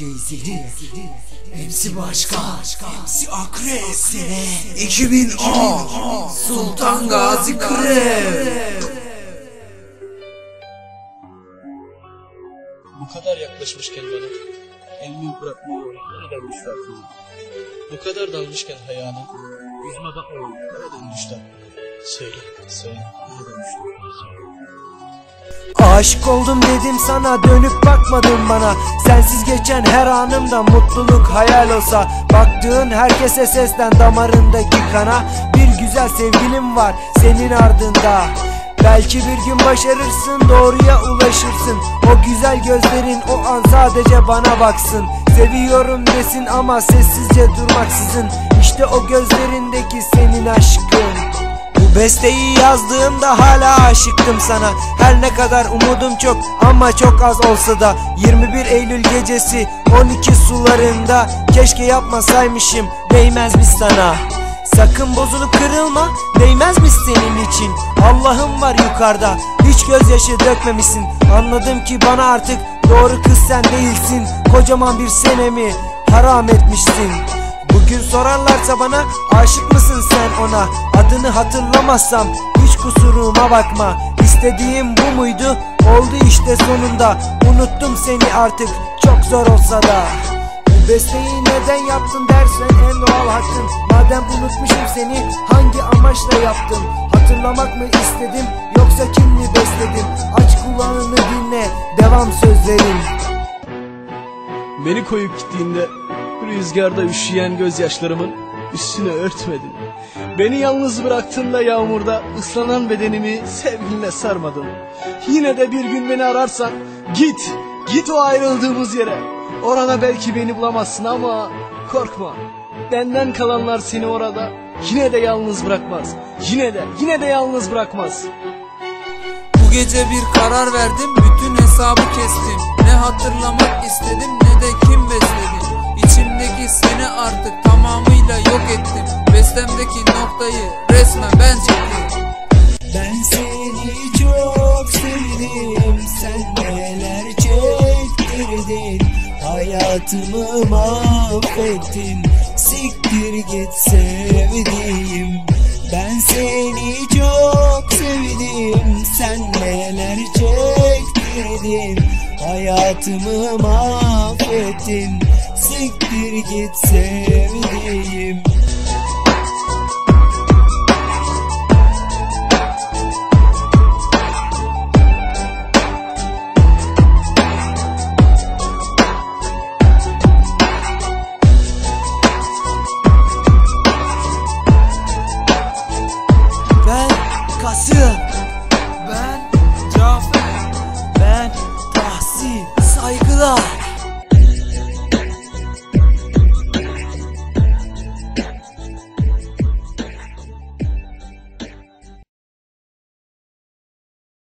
Jay-Z MC Başka MC Akrep Sene 2010 Sultan Gazi Krep Bu kadar yaklaşmışken bana elimi bırakmıyor nereden düştü aklına? Bu kadar dalmışken hayana yüzüme bakmıyor nereden düştü aklına? Söyle söyle nereden düştü aklına? Aşık oldum dedim sana dönüp bakmadın bana. Sensiz geçen her anımda mutluluk hayal olsa Baktığın herkese seslen damarındaki kana Bir güzel sevgilim var senin ardında. Belki bir gün başarırsın doğruya ulaşırsın. O güzel gözlerin o an sadece bana baksın. Seviyorum desin ama sessizce durmaksızın. İşte o gözlerindeki senin aşkın besteyi yazdığımda hala aşıktım sana. Her ne kadar umudum çok ama çok az olsa da. 21 Eylül gecesi 12 sularında. Keşke yapmasaymışım değmezmiş sana? Sakın bozulup kırılma değmezmiş senin için? Allah'ım var yukarıda hiç gözyaşı dökmemişsin. Anladım ki bana artık doğru kız sen değilsin. Kocaman bir senemi haram etmişsin Bugün sorarlarsa bana aşık mısın sen ona? Adını hatırlamazsam hiç kusuruma bakma. İstediğim bu muydu? Oldu işte sonunda. Unuttum seni artık. Çok zor olsa da. Bu besteyi neden yaptın dersen en doğal hakkın. Madem unutmuşum seni hangi amaçla yaptım Hatırlamak mı istedim yoksa kim mi besledim? Aç kulağını dinle devam sözlerim. Beni koyup gittiğinde rüzgarda üşüyen gözyaşlarımın üstüne örtmedin. Beni yalnız bıraktın da yağmurda ıslanan bedenimi sevginle sarmadın. Yine de bir gün beni ararsan git, git o ayrıldığımız yere. Orada belki beni bulamazsın ama korkma. Benden kalanlar seni orada yine de yalnız bırakmaz. Yine de, yine de yalnız bırakmaz. Bu gece bir karar verdim bütün hesabı kestim Ne hatırlamak istedim ne de seni artık tamamıyla yok ettim. Bestemdeki noktayı resmen ben çektim. Ben seni çok sevdim. Sen neler çektirdin? Hayatımı mahvettin. Siktir git sevdiğim. Ben seni çok sevdim. Sen neler çektirdin? Hayatımı mahvettin Siktir git sevdiğim. Kasım